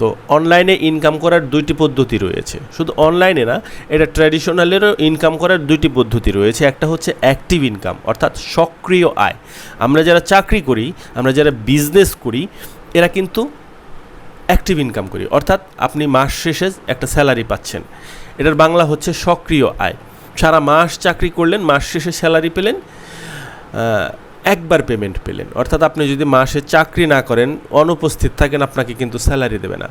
তো অনলাইনে ইনকাম করার দুইটি পদ্ধতি রয়েছে। শুধু অনলাইনে না, এটা ট্র্যাডিশনালেরও ইনকাম করার দুইটি পদ্ধতি রয়েছে। একটা হচ্ছে অ্যাক্টিভ ইনকাম অর্থাৎ সক্রিয় আয়। আমরা যারা চাকরি করি, আমরা যারা বিজনেস করি, এরা কিন্তু অ্যাক্টিভ ইনকাম করি। অর্থাৎ আপনি মাস শেষে একটা স্যালারি পাচ্ছেন। এটার বাংলা হচ্ছে সক্রিয় আয়। সারা মাস চাকরি করলেন, মাস শেষে স্যালারি পেলেন। একবার পেমেন্ট পেলেন। অর্থাৎ আপনি যদি মাসে চাকরি না করেন, অনুপস্থিত থাকেন, আপনাকে কিন্তু স্যালারি দেবে না।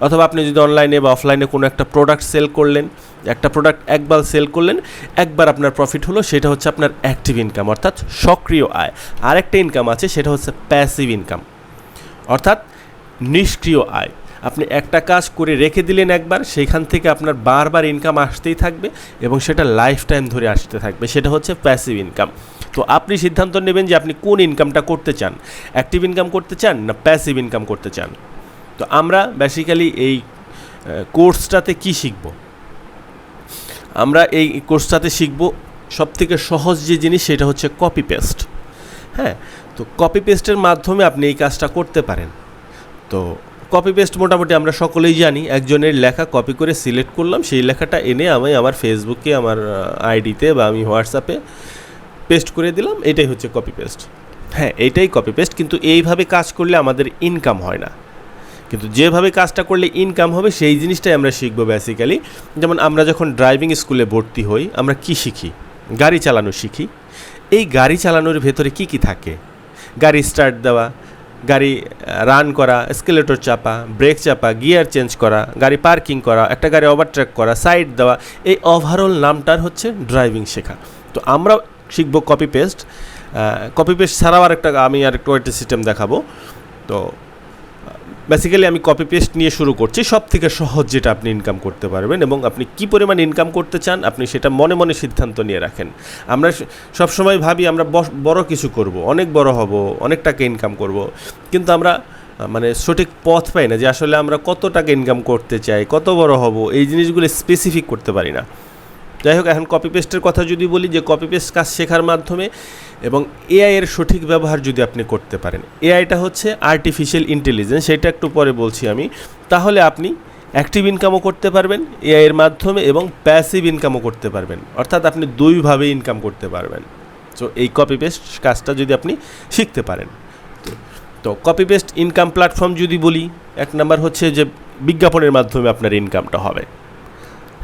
অথবা আপনি যদি অনলাইনে বা অফলাইনে কোনো একটা প্রোডাক্ট সেল করলেন, একটা প্রোডাক্ট একবার সেল করলেন, একবার আপনার প্রফিট হলো, সেটা হচ্ছে আপনার অ্যাক্টিভ ইনকাম অর্থাৎ সক্রিয় আয়। আরেকটা ইনকাম আছে, সেটা হচ্ছে প্যাসিভ ইনকাম অর্থাৎ নিষ্ক্রিয় আয়। আপনি একটা কাজ করে রেখে দিলেন একবার, সেখান থেকে আপনার বারবার ইনকাম আসতেই থাকবে এবং সেটা লাইফ টাইম ধরে আসতে থাকবে, সেটা হচ্ছে প্যাসিভ ইনকাম তো আপনি সিদ্ধান্ত নেবেন যে আপনি কোন ইনকামটা করতে চান। অ্যাক্টিভ ইনকাম করতে চান না প্যাসিভ ইনকাম করতে চান? তো আমরা বেসিক্যালি এই কোর্সটাতে কি শিখব? আমরা এই কোর্সটাতে শিখব সবথেকে সহজ যে জিনিস সেটা হচ্ছে কপি পেস্ট হ্যাঁ? তো কপি পেস্টের মাধ্যমে আপনি এই কাজটা করতে পারেন। তো কপি পেস্ট মোটামুটি আমরা সকলেই জানি, একজনের লেখা কপি করে সিলেক্ট করলাম, সেই লেখাটা এনে আমি আমার ফেসবুকে আমার আইডিতে বা আমি হোয়াটসঅ্যাপে পেস্ট করে দিলাম, এটাই হচ্ছে কপি পেস্ট হ্যাঁ এটাই কপি পেস্ট কিন্তু এইভাবে কাজ করলে আমাদের ইনকাম হয় না। কিন্তু যেভাবে কাজটা করলে ইনকাম হবে, সেই জিনিসটাই আমরা শিখব বেসিক্যালি যেমন আমরা যখন ড্রাইভিং স্কুলে ভর্তি হই, আমরা কি শিখি? গাড়ি চালানো শিখি। এই গাড়ি চালানোর ভেতরে কি কি থাকে? গাড়ি স্টার্ট দেওয়া, গাড়ি রান করা স্কেলেটর চাপা ব্রেক চাপা গিয়ার চেঞ্জ করা, গাড়ি পার্কিং করা, একটা গাড়ি ওভারট্র্যাক করা সাইড দেওয়া, এই ওভারঅল নামটার হচ্ছে ড্রাইভিং শেখা। তো আমরা শিখব কপি পেস্ট কপি পেস্ট ছাড়াও আরেকটা আমি আরেকটা ওয়েটি সিস্টেম দেখাবো। তো বেসিক্যালি আমি কপি পেস্ট নিয়ে শুরু করছি সব থেকে সহজ যেটা আপনি ইনকাম করতে পারবেন এবং আপনি কি পরিমাণ ইনকাম করতে চান, আপনি সেটা মনে মনে সিদ্ধান্ত নিয়ে রাখেন। আমরা সবসময় ভাবি আমরা বড় কিছু করব, অনেক বড় হব, অনেক টাকা ইনকাম করব, কিন্তু আমরা মানে সঠিক পথ পাই না যে আসলে আমরা কত টাকা ইনকাম করতে চাই, কত বড় হব, এই জিনিসগুলো স্পেসিফিক করতে পারি না। যাই হোক, এখন কপি পেস্টের কথা যদি বলি, যে কপি পেস্ট কাজ শেখার মাধ্যমে এবং এআই এর সঠিক ব্যবহার যদি আপনি করতে পারেন এআইটা হচ্ছে আর্টিফিশিয়াল ইন্টেলিজেন্স সেটা একটু পরে বলছি আমি। তাহলে আপনি অ্যাক্টিভ ইনকামও করতে পারবেন এআই এর মাধ্যমে এবং প্যাসিভ ইনকামও করতে পারবেন। অর্থাৎ আপনি দুইভাবে ইনকাম করতে পারবেন। সো এই কপি পেস্ট কাজটা যদি আপনি শিখতে পারেন। তো- তো কপি পেস্ট ইনকাম প্ল্যাটফর্ম যদি বলি, এক নাম্বার হচ্ছে যে বিজ্ঞাপনের মাধ্যমে আপনার ইনকামটা হবে।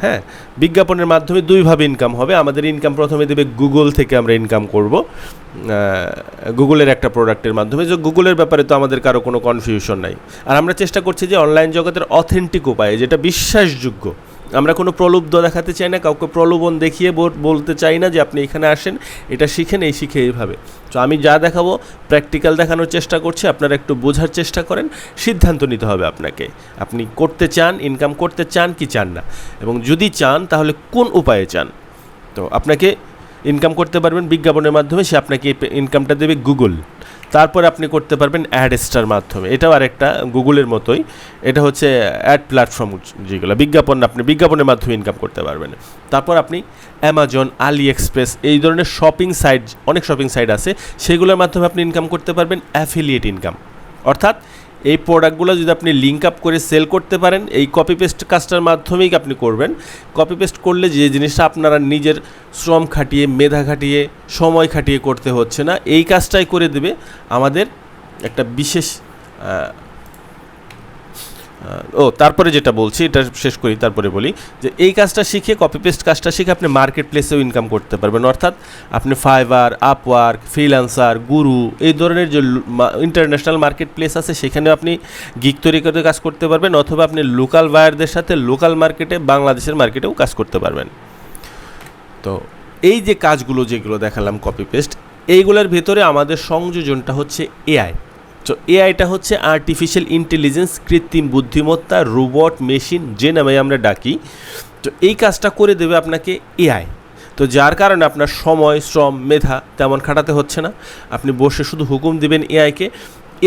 হ্যাঁ বিজ্ঞাপনের মাধ্যমে দুইভাবে ইনকাম হবে। আমাদের ইনকাম প্রথমে দেবে গুগল থেকে আমরা ইনকাম করব। গুগলের একটা প্রোডাক্টের মাধ্যমে। যে গুগলের ব্যাপারে তো আমাদের কারও কোনো কনফিউশন নাই। আর আমরা চেষ্টা করছি যে অনলাইন জগতের অথেন্টিক উপায়ে, যেটা বিশ্বাসযোগ্য আমরা কোনো প্রলুব্ধ দেখাতে চাই না, কাউকে প্রলোভন দেখিয়ে বল- বলতে চাই না যে আপনি এখানে আসেন, এটা শিখেন, এই শিখে এইভাবে। তো আমি যা দেখাবো প্র্যাকটিক্যাল দেখানোর চেষ্টা করছি, আপনারা একটু বোঝার চেষ্টা করেন, সিদ্ধান্ত নিতে হবে আপনাকে। আপনি করতে চান ইনকাম করতে চান কি চান না? এবং যদি চান, তাহলে কোন উপায়ে চান? তো আপনাকে ইনকাম করতে পারবেন বিজ্ঞাপনের মাধ্যমে, সে আপনাকে ইনকামটা দেবে গুগল তারপর আপনি করতে পারবেন অ্যাড স্টার মাধ্যমে। এটাও আরেকটা গুগলের মতোই। এটা হচ্ছে অ্যাড প্ল্যাটফর্ম যেগুলো। বিজ্ঞাপন, আপনি বিজ্ঞাপনের মাধ্যমে ইনকাম করতে পারবেন। তারপর আপনি অ্যামাজন আলি এক্সপ্রেস এই ধরনের শপিং সাইট অনেক শপিং সাইট আছে। সেগুলোর মাধ্যমে আপনি ইনকাম করতে পারবেন অ্যাফিলিয়েট ইনকাম অর্থাৎ এই প্রোডাক্টগুলো যদি আপনি লিঙ্ক আপ করে সেল করতে পারেন, এই কপি পেস্ট কাজটার মাধ্যমেই আপনি করবেন। কপি পেস্ট করলে যে জিনিসটা আপনারা নিজের শ্রম খাটিয়ে, মেধা খাটিয়ে, সময় খাটিয়ে করতে হচ্ছে না, এই কাজটাই করে দেবে আমাদের একটা বিশেষ ও, তারপরে যেটা বলছি, এটা শেষ করি, তারপরে বলি যে এই কাজটা শিখে কপি পেস্ট কাজটা শিখে আপনি মার্কেট প্লেসেও ইনকাম করতে পারবেন। অর্থাৎ আপনি ফাইবার আপওয়ার্ক ফ্রিল্যান্সার গুরু এই ধরনের যে ইন্টারন্যাশনাল মার্কেট প্লেস আছে সেখানে আপনি গিক তৈরি করে কাজ করতে পারবেন, অথবা আপনি লোকাল বায়ারদের সাথে লোকাল মার্কেটে বাংলাদেশের মার্কেটেও কাজ করতে পারবেন। তো এই যে কাজগুলো যেগুলো দেখালাম কপি পেস্ট এইগুলোর ভেতরে আমাদের সংযোজনটা হচ্ছে এআই তো এআইটা হচ্ছে আর্টিফিশিয়াল ইন্টেলিজেন্স কৃত্রিম বুদ্ধিমত্তা রোবট মেশিন যে নামে আমরা ডাকি। তো এই কাজটা করে দেবে আপনাকে এআই তো যার কারণে আপনার সময়, শ্রম, মেধা তেমন খাটাতে হচ্ছে না। আপনি বসে শুধু হুকুম দিবেন এআইকে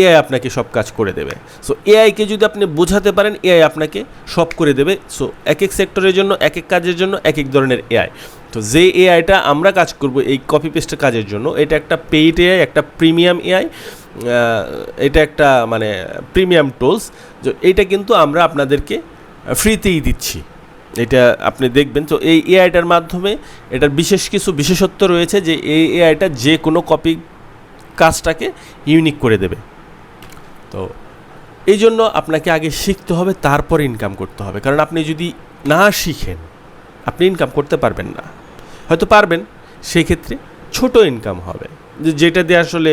এআই আপনাকে সব কাজ করে দেবে। সো এআইকে যদি আপনি বোঝাতে পারেন এআই আপনাকে সব করে দেবে। সো এক এক সেক্টরের জন্য, এক এক কাজের জন্য, এক এক ধরনের এআই তো যে এআইটা আমরা কাজ করব এই কপি পেস্টের কাজের জন্য, এটা একটা পেইড এআই একটা প্রিমিয়াম এআই এটা একটা মানে প্রিমিয়াম টুলস এটা কিন্তু আমরা আপনাদেরকে ফ্রিতেই দিচ্ছি। এটা আপনি দেখবেন, তো এই এআইটার মাধ্যমে এটার বিশেষ কিছু বিশেষত্ব রয়েছে যে এই এআইটা যে কোনো কপি কাজটাকে ইউনিক করে দেবে। তো এই জন্য আপনাকে আগে শিখতে হবে, তারপর ইনকাম করতে হবে। কারণ আপনি যদি না শিখেন, আপনি ইনকাম করতে পারবেন না। হয়তো পারবেন সেই ক্ষেত্রে ছোট ইনকাম হবে। যেটা দিয়ে আসলে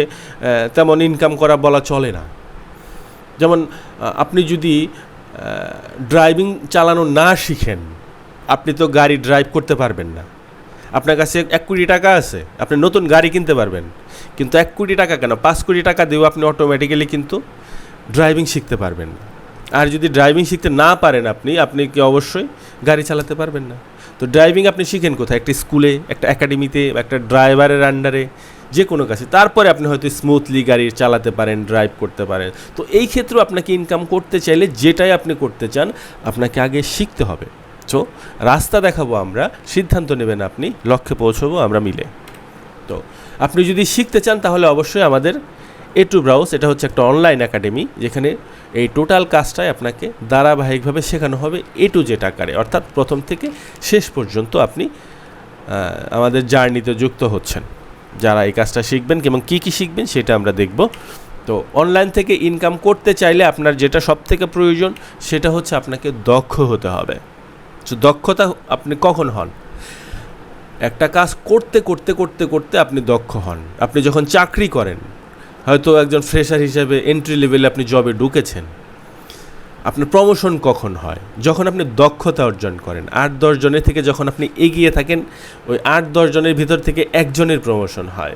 তেমন ইনকাম করা বলা চলে না। যেমন আপনি যদি ড্রাইভিং চালানো না শিখেন, আপনি তো গাড়ি ড্রাইভ করতে পারবেন না। আপনার কাছে এক কোটি টাকা আছে, আপনি নতুন গাড়ি কিনতে পারবেন। কিন্তু এক কোটি টাকা কেন? পাঁচ কোটি টাকা দিয়েও আপনি অটোমেটিক্যালি কিন্তু ড্রাইভিং শিখতে পারবেন আর যদি ড্রাইভিং শিখতে না পারেন আপনি আপনি কি অবশ্যই গাড়ি চালাতে পারবেন না। তো ড্রাইভিং আপনি শিখেন কোথায়? একটা স্কুলে একটা একাডেমিতে একটা ড্রাইভারের আন্ডারে যে কোনো কাছে। তারপরে আপনি হয়তো স্মুথলি গাড়ি চালাতে পারেন ড্রাইভ করতে পারেন। তো এই ক্ষেত্রেও আপনাকে ইনকাম করতে চাইলে যেটাই আপনি করতে চান, আপনাকে আগে শিখতে হবে। তো রাস্তা দেখাবো আমরা, সিদ্ধান্ত নেবেন আপনি, লক্ষ্যে পৌঁছবো আমরা মিলে। তো, আপনি যদি শিখতে চান তাহলে অবশ্যই আমাদের এ টু ব্রাউজ এটা হচ্ছে একটা অনলাইন একাডেমি যেখানে এই টোটাল কাজটাই আপনাকে ধারাবাহিকভাবে শেখানো হবে এ টু জেড আকারে। অর্থাৎ প্রথম থেকে শেষ পর্যন্ত আপনি আমাদের জার্নিতে যুক্ত হচ্ছেন। যারা এই কাজটা শিখবেন এবং কী কী শিখবেন সেটা আমরা দেখব। তো অনলাইন থেকে ইনকাম করতে চাইলে আপনার যেটা সব থেকে প্রয়োজন সেটা হচ্ছে আপনাকে দক্ষ হতে হবে। তো দক্ষতা আপনি কখন হন? একটা কাজ করতে করতে করতে করতে আপনি দক্ষ হন। আপনি যখন চাকরি করেন হয়তো একজন ফ্রেশার হিসেবে এন্ট্রি লেভেলে আপনি জবে ঢুকেছেন। আপনার প্রমোশন কখন হয়? যখন আপনি দক্ষতা অর্জন করেন, আট দশ জনের থেকে যখন আপনি এগিয়ে থাকেন, ওই আট দশ জনের ভিতর থেকে একজনের প্রমোশন হয়।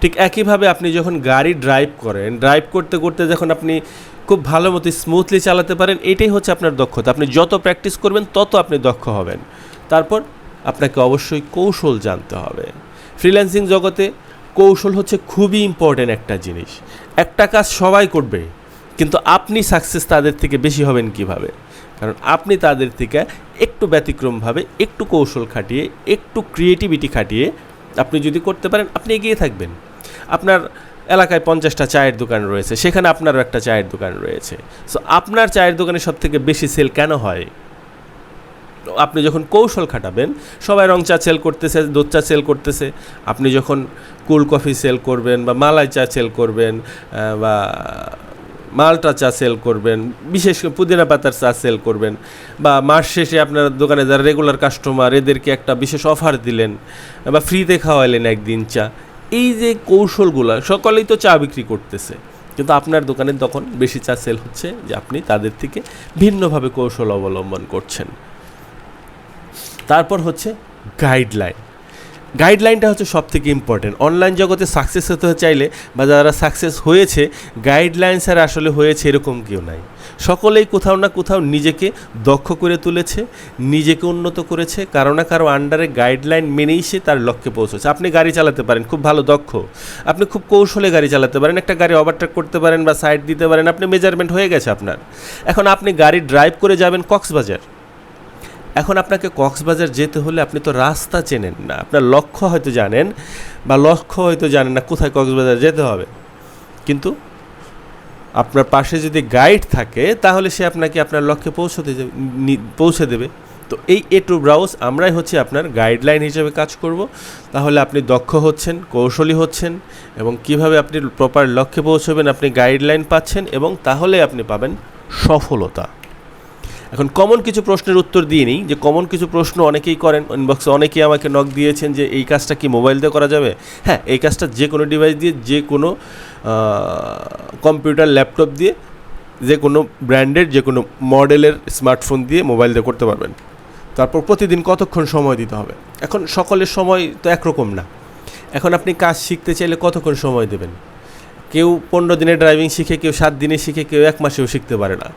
ঠিক একইভাবে আপনি যখন গাড়ি ড্রাইভ করেন ড্রাইভ করতে করতে যখন আপনি খুব ভালো মতো স্মুথলি চালাতে পারেন, এটাই হচ্ছে আপনার দক্ষতা। আপনি যত প্র্যাকটিস করবেন, তত আপনি দক্ষ হবেন। তারপর আপনাকে অবশ্যই কৌশল জানতে হবে। ফ্রিল্যান্সিং জগতে কৌশল হচ্ছে খুবই ইম্পর্ট্যান্ট একটা জিনিস। একটা কাজ সবাই করবে, কিন্তু আপনি সাকসেস তাদের থেকে বেশি হবেন কীভাবে? কারণ আপনি তাদের থেকে একটু ব্যতিক্রমভাবে একটু কৌশল খাটিয়ে, একটু ক্রিয়েটিভিটি খাটিয়ে আপনি যদি করতে পারেন, আপনি এগিয়ে থাকবেন। আপনার এলাকায় পঞ্চাশটা চায়ের দোকান রয়েছে, সেখানে আপনারও একটা চায়ের দোকান রয়েছে। সো আপনার চায়ের দোকানে সব থেকে বেশি সেল কেন হয়? আপনি যখন কৌশল খাটাবেন, সবাই রং চা সেল করতেছে, দুধ চা সেল করতেছে। আপনি যখন কুল কফি সেল করবেন বা মালাই চা সেল করবেন বা মালটা চা সেল করবেন, বিশেষ করে পুদিনা পাতার চা সেল করবেন, বা মাস শেষে আপনার দোকানে যারা রেগুলার কাস্টমার এদেরকে একটা বিশেষ অফার দিলেন, বা ফ্রিতে খাওয়াইলেন একদিন চা। এই যে কৌশলগুলো, সকলেই তো চা বিক্রি করতেছে। কিন্তু আপনার দোকানে তখন বেশি চা সেল হচ্ছে যে আপনি তাদের থেকে ভিন্নভাবে কৌশল অবলম্বন করছেন। তারপর হচ্ছে গাইডলাইন গাইডলাইনটা হচ্ছে সব থেকে ইম্পর্টেন্ট অনলাইন জগতে সাকসেস হতে চাইলে বা যারা সাকসেস হয়েছে গাইডলাইন স্যার আসলে হয়েছে এরকম কেউ নাই। সকলেই কোথাও না কোথাও নিজেকে দক্ষ করে তুলেছে, নিজেকে উন্নত করেছে, কারও না কারও আন্ডারে গাইডলাইন মেনেই সে তার লক্ষ্যে পৌঁছেছে। আপনি গাড়ি চালাতে পারেন, খুব ভালো, দক্ষ। আপনি খুব কৌশলে গাড়ি চালাতে পারেন, একটা গাড়ি ওভারটেক করতে পারেন বা সাইড দিতে পারেন, আপনি মেজারমেন্ট হয়ে গেছে আপনার। এখন আপনি গাড়ি ড্রাইভ করে যাবেন কক্সবাজার। এখন আপনাকে কক্সবাজার যেতে হলে আপনি তো রাস্তা চেনেন না। আপনার লক্ষ্য হয়তো জানেন বা লক্ষ্য হয়তো জানেন না কোথায় কক্সবাজার যেতে হবে। কিন্তু আপনার পাশে যদি গাইড থাকে, তাহলে সে আপনাকে আপনার লক্ষ্যে পৌঁছতে পৌঁছে দেবে। তো এই এ টু ব্রাউজ আমরাই হচ্ছে আপনার গাইডলাইন হিসেবে কাজ করব। তাহলে আপনি দক্ষ হচ্ছেন, কৌশলী হচ্ছেন এবং কীভাবে আপনি প্রপার লক্ষ্যে পৌঁছবেন, আপনি গাইডলাইন পাচ্ছেন এবং তাহলে আপনি পাবেন সফলতা। এখন কমন কিছু প্রশ্নের উত্তর দিয়ে নিই, যে কমন কিছু প্রশ্ন অনেকেই করেন ইনবক্সে অনেকেই আমাকে নক দিয়েছেন যে এই কাজটা কি মোবাইল দিয়ে করা যাবে? হ্যাঁ এই কাজটা যে কোনো ডিভাইস দিয়ে, যে কোনো কম্পিউটার ল্যাপটপ দিয়ে, যে কোনো ব্র্যান্ডের যে কোনো মডেলের স্মার্টফোন দিয়ে মোবাইল দিয়ে করতে পারবেন। তারপর প্রতিদিন কতক্ষণ সময় দিতে হবে? এখন সকলের সময় তো একরকম না। এখন আপনি কাজ শিখতে চাইলে কতক্ষণ সময় দেবেন? কেউ পনেরো দিনে ড্রাইভিং শিখে, কেউ সাত দিনে শিখে, কেউ এক মাসেও শিখতে পারে না।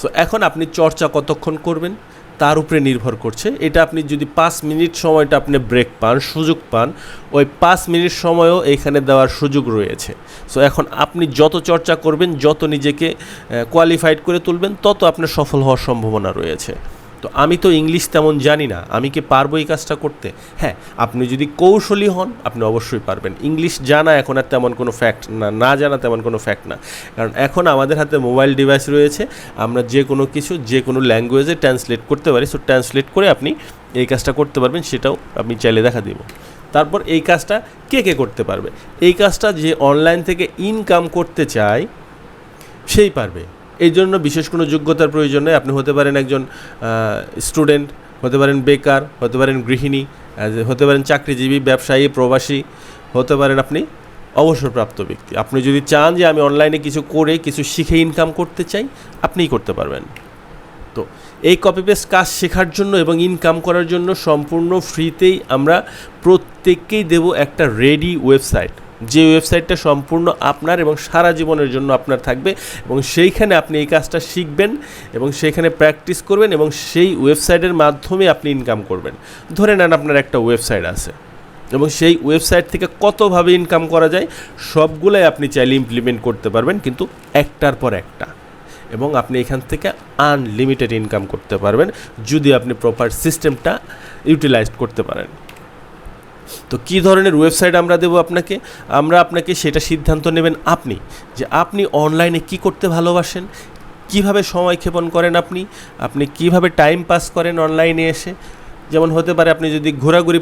সো এখন আপনি চর্চা কতক্ষণ করবেন? তার উপরে নির্ভর করছে। এটা আপনি যদি পাঁচ মিনিট সময়টা আপনি ব্রেক পান, সুযোগ পান, ওই পাঁচ মিনিট সময়ও এখানে দেওয়ার সুযোগ রয়েছে। সো এখন আপনি যত চর্চা করবেন, যত নিজেকে কোয়ালিফাইড করে তুলবেন, তত আপনার সফল হওয়ার সম্ভাবনা রয়েছে। তো আমি তো ইংলিশ তেমন জানি না, আমি কি পারব এই কাজটা করতে? হ্যাঁ আপনি যদি কৌশলী হন, আপনি অবশ্যই পারবেন। ইংলিশ জানা এখন আর তেমন কোনো ফ্যাক্ট না না জানা তেমন কোনো ফ্যাক্ট না। কারণ এখন আমাদের হাতে মোবাইল ডিভাইস রয়েছে, আমরা যে কোনো কিছু, যে কোনো ল্যাঙ্গুয়েজে ট্রান্সলেট করতে পারি। সো ট্রান্সলেট করে আপনি এই কাজটা করতে পারবেন, সেটাও আপনি চাইলে দেখা দিব। তারপর এই কাজটা কে কে করতে পারবে? এই কাজটা যে অনলাইন থেকে ইনকাম করতে চায়, সেই পারবে। এই জন্য বিশেষ কোনো যোগ্যতার প্রয়োজন নেই। আপনি হতে পারেন একজন স্টুডেন্ট হতে পারেন বেকার, হতে পারেন গৃহিণী হতে পারেন চাকরিজীবী, ব্যবসায়ী, প্রবাসী, হতে পারেন আপনি অবসরপ্রাপ্ত ব্যক্তি। আপনি যদি চান যে আমি অনলাইনে কিছু করে, কিছু শিখে ইনকাম করতে চাই, আপনিই করতে পারবেন। তো এই কপি পেস্ট কাজ শেখার জন্য এবং ইনকাম করার জন্য সম্পূর্ণ ফ্রিতেই আমরা প্রত্যেককেই দেব একটা রেডি ওয়েবসাইট যে ওয়েবসাইটটা সম্পূর্ণ আপনার এবং সারা জীবনের জন্য আপনার থাকবে এবং সেইখানে আপনি এই কাজটা শিখবেন এবং সেইখানে প্র্যাকটিস করবেন এবং সেই ওয়েবসাইটের মাধ্যমে আপনি ইনকাম করবেন। ধরে নেন আপনার একটা ওয়েবসাইট আছে এবং সেই ওয়েবসাইট থেকে কতভাবে ইনকাম করা যায় সবগুলাই আপনি চাইলে ইমপ্লিমেন্ট করতে পারবেন কিন্তু একটার পর একটা এবং আপনি এখান থেকে আনলিমিটেড ইনকাম করতে পারবেন যদি আপনি প্রপার সিস্টেমটা ইউটিলাইজ করতে পারেন। তো কী ধরনের ওয়েবসাইট আমরা দেবো আপনাকে? আমরা আপনাকে সেটা সিদ্ধান্ত নেবেন আপনি, যে আপনি অনলাইনে কি করতে ভালোবাসেন, কীভাবে সময় ক্ষেপণ করেন আপনি আপনি কীভাবে টাইম পাস করেন অনলাইনে এসে। যেমন হতে পারে আপনি যদি ঘোরাঘুরি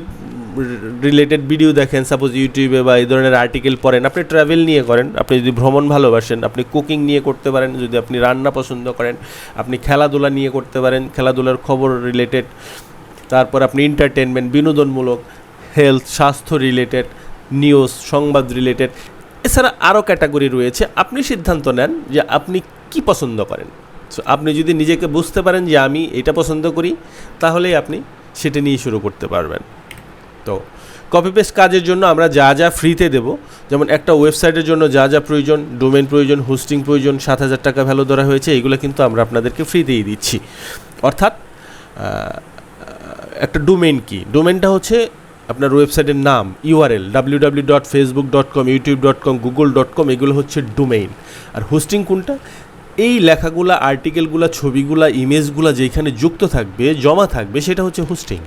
রিলেটেড ভিডিও দেখেন সাপোজ ইউটিউবে বা এই ধরনের আর্টিকেল পড়েন, আপনি ট্রাভেল নিয়ে করেন, আপনি যদি ভ্রমণ ভালোবাসেন, আপনি কুকিং নিয়ে করতে পারেন, যদি আপনি রান্না পছন্দ করেন, আপনি খেলাধুলা নিয়ে করতে পারেন, খেলাধুলার খবর রিলেটেড তারপর আপনি এন্টারটেনমেন্ট বিনোদনমূলক হেলথ স্বাস্থ্য রিলেটেড নিউজ সংবাদ রিলেটেড এছাড়া আরও ক্যাটাগরি রয়েছে। আপনি সিদ্ধান্ত নেন যে আপনি কি পছন্দ করেন। সো আপনি যদি নিজেকে বুঝতে পারেন যে আমি এটা পছন্দ করি, তাহলেই আপনি সেটা নিয়ে শুরু করতে পারবেন। তো কপি পেস্ট কাজের জন্য আমরা যা যা ফ্রিতে দেব, যেমন একটা ওয়েবসাইটের জন্য যা যা প্রয়োজন ডোমেন প্রয়োজন হোস্টিং প্রয়োজন, সাত হাজার টাকা ভ্যালু ধরা হয়েছে, এগুলো কিন্তু আমরা আপনাদেরকে ফ্রিতেই দিচ্ছি। অর্থাৎ একটা ডোমেন কি? ডোমেনটা হচ্ছে আপনার ওয়েবসাইটের নাম URL W W dot Facebook dot com YouTube dot com Google dot com এগুলো হচ্ছে ডোমেইন আর হোস্টিং কোনটা? এই লেখাগুলা আর্টিকেলগুলা ছবিগুলা ইমেজগুলা যেখানে যুক্ত থাকবে, জমা থাকবে, সেটা হচ্ছে হোস্টিং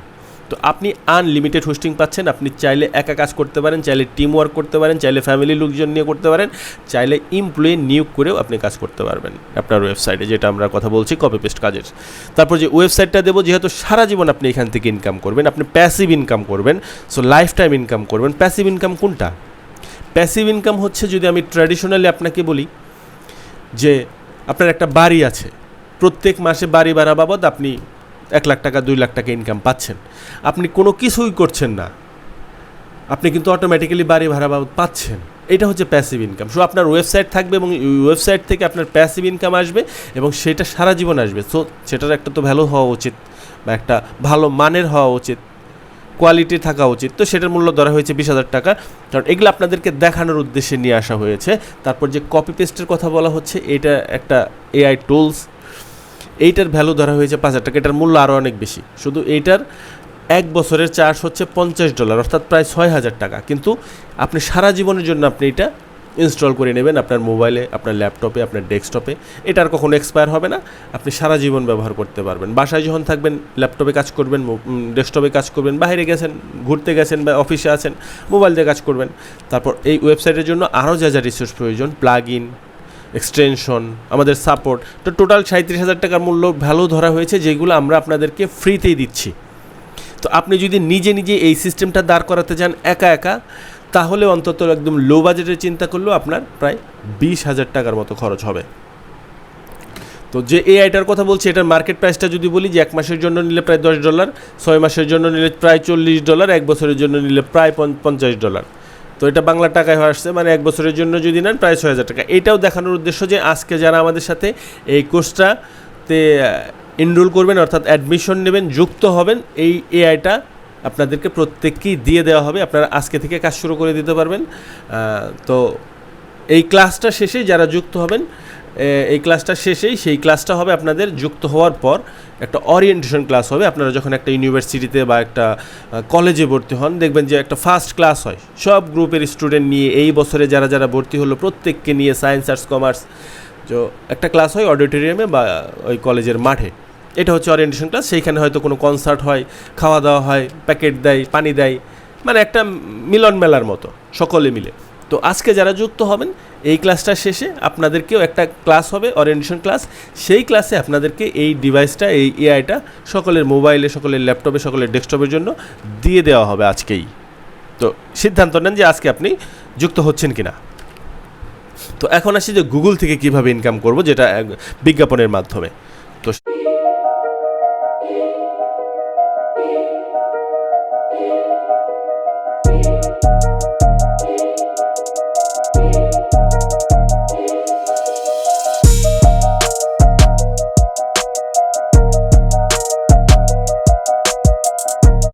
তো আপনি আনলিমিটেড হোস্টিং পাচ্ছেন। আপনি চাইলে একা কাজ করতে পারেন, চাইলে টিম ওয়ার্ক করতে পারেন, চাইলে ফ্যামিলি লোকজন নিয়ে করতে পারেন, চাইলে এমপ্লয়ি নিয়োগ করেও আপনি কাজ করতে পারবেন আপনার ওয়েবসাইটে যেটা আমরা কথা বলছি কপি পেস্ট কাজের। তারপর যে ওয়েবসাইটটা দেবো, যেহেতু সারা জীবন আপনি এখান থেকে ইনকাম করবেন, আপনি প্যাসিভ ইনকাম করবেন সো লাইফ টাইম ইনকাম করবেন। প্যাসিভ ইনকাম কোনটা? প্যাসিভ ইনকাম হচ্ছে যদি আমি ট্র্যাডিশনালি আপনাকে বলি যে আপনার একটা বাড়ি আছে, প্রত্যেক মাসে বাড়ি ভাড়া বাবদ আপনি এক লাখ টাকা, দুই লাখ টাকা ইনকাম পাচ্ছেন। আপনি কোনো কিছুই করছেন না। আপনি কিন্তু অটোমেটিক্যালি বাড়ি ভাড়া বাবদ পাচ্ছেন। এটা হচ্ছে প্যাসিভ ইনকাম সো আপনার ওয়েবসাইট থাকবে এবং ওয়েবসাইট থেকে আপনার প্যাসিভ ইনকাম আসবে এবং সেটা সারা জীবন আসবে। সো সেটার একটা তো ভ্যালু হওয়া উচিত বা একটা ভালো মানের হওয়া উচিত। কোয়ালিটি থাকা উচিত। তো সেটার মূল্য ধরা হয়েছে বিশ হাজার টাকা। কারণ এগুলো আপনাদেরকে দেখানোর উদ্দেশ্যে নিয়ে আসা হয়েছে। তারপর যে কপি পেস্টের কথা বলা হচ্ছে, এটা একটা এআই টুলস এইটার ভ্যালু ধরা হয়েছে পাঁচ হাজার টাকা। এটার মূল্য আরও অনেক বেশি। শুধু এইটার এক বছরের চার্জ হচ্ছে পঞ্চাশ ডলার অর্থাৎ প্রায় ছয় হাজার টাকা। কিন্তু আপনি সারা জীবনের জন্য আপনি এটা ইনস্টল করে নেবেন আপনার মোবাইলে আপনার ল্যাপটপে আপনার ডেস্কটপে এটা আর কখনো এক্সপায়ার হবে না। আপনি সারা জীবন ব্যবহার করতে পারবেন। বাসায় যখন থাকবেন ল্যাপটপে কাজ করবেন ডেস্কটপে কাজ করবেন, বাইরে গেছেন, ঘুরতে গেছেন বা অফিসে আছেন মোবাইল দিয়ে কাজ করবেন। তারপর এই ওয়েবসাইটের জন্য আরও যা যা রিসোর্স প্রয়োজন প্লাগ ইন এক্সটেনশন আমাদের সাপোর্ট তো টোটাল সাঁত্রিশ হাজার টাকার মূল্য ভ্যালু ধরা হয়েছে, যেগুলো আমরা আপনাদেরকে ফ্রিতেই দিচ্ছি। তো আপনি যদি নিজে নিজে এই সিস্টেমটা দাঁড় করাতে চান একা একা, তাহলে অন্তত একদম লো বাজেটের চিন্তা করলেও আপনার প্রায় বিশ হাজার টাকার মতো খরচ হবে। তো যে এআইটার কথা বলছি, এটার মার্কেট প্রাইসটা যদি বলি যে এক মাসের জন্য নিলে প্রায় দশ ডলার, ছয় মাসের জন্য নিলে প্রায় চল্লিশ ডলার, এক বছরের জন্য নিলে প্রায় পঞ্চ- পঞ্চাশ ডলার। তো এটা বাংলা টাকায় হয়ে আসছে মানে এক বছরের জন্য যদি নেন প্রায় ছয় হাজার টাকা। এটাও দেখানোর উদ্দেশ্য যে আজকে যারা আমাদের সাথে এই কোর্সটাতে এনরোল করবেন, অর্থাৎ অ্যাডমিশন নেবেন, যুক্ত হবেন, এই এআইটা আপনাদেরকে প্রত্যেককেই দিয়ে দেওয়া হবে। আপনারা আজকে থেকে কাজ শুরু করে দিতে পারবেন। তো এই ক্লাসটা শেষে যারা যুক্ত হবেন এই ক্লাসটা শেষেই, সেই ক্লাসটা হবে আপনাদের যুক্ত হওয়ার পর একটা অরিয়েন্টেশন ক্লাস হবে। আপনারা যখন একটা ইউনিভার্সিটিতে বা একটা কলেজে ভর্তি হন, দেখবেন যে একটা ফার্স্ট ক্লাস হয়। সব গ্রুপের স্টুডেন্ট নিয়ে এই বছরে যারা যারা ভর্তি হলো, প্রত্যেককে নিয়ে সায়েন্স আর্টস কমার্স তো একটা ক্লাস হয় অডিটোরিয়ামে বা ওই কলেজের মাঠে। এটা হচ্ছে ওরিয়েন্টেশন ক্লাস সেইখানে হয়তো কোনো কনসার্ট হয় খাওয়া দাওয়া হয় প্যাকেট দেয়, পানি দেয় মানে একটা মিলন মেলার মতো, সকলে মিলে। তো আজকে যারা যুক্ত হবেন, এই ক্লাসটা শেষে আপনাদেরকেও একটা ক্লাস হবে ওরিয়েন্টেশন ক্লাস সেই ক্লাসে আপনাদেরকে এই ডিভাইসটা এই এআইটা সকলের মোবাইলে সকলের ল্যাপটপে সকলের ডেস্কটপের জন্য দিয়ে দেওয়া হবে আজকেই। তো সিদ্ধান্ত নেন যে আজকে আপনি যুক্ত হচ্ছেন কি না তো এখন আসি যে গুগল থেকে কীভাবে ইনকাম করব, যেটা বিজ্ঞাপনের মাধ্যমে।